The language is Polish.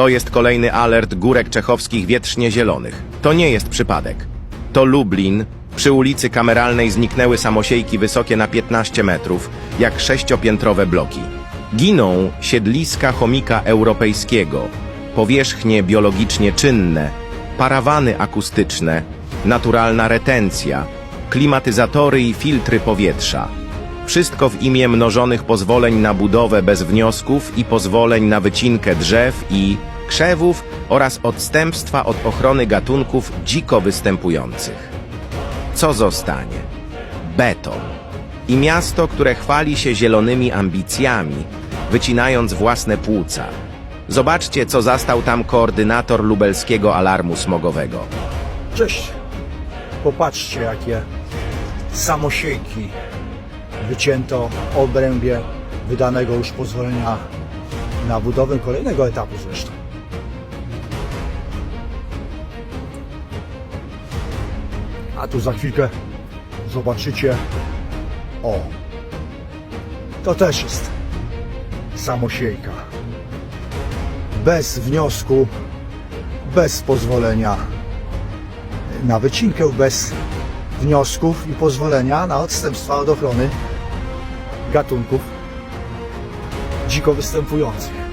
To jest kolejny alert górek czechowskich wietrznie zielonych. To nie jest przypadek. To Lublin. Przy ulicy Kameralnej zniknęły samosiejki wysokie na 15 metrów, jak sześciopiętrowe bloki. Giną siedliska chomika europejskiego, powierzchnie biologicznie czynne, parawany akustyczne, naturalna retencja, klimatyzatory i filtry powietrza. Wszystko w imię mnożonych pozwoleń na budowę bez wniosków i pozwoleń na wycinkę drzew i krzewów oraz odstępstwa od ochrony gatunków dziko występujących. Co zostanie? Beton. I miasto, które chwali się zielonymi ambicjami, wycinając własne płuca. Zobaczcie, co zastał tam koordynator lubelskiego alarmu smogowego. Cześć. Popatrzcie, jakie samosiejki wycięto w obrębie wydanego już pozwolenia na budowę kolejnego etapu zresztą. A tu za chwilkę zobaczycie. O, to też jest samosiejka. Bez wniosku, bez pozwolenia na wycinkę bez wniosków i pozwolenia na odstępstwa od ochrony gatunków dziko występujących.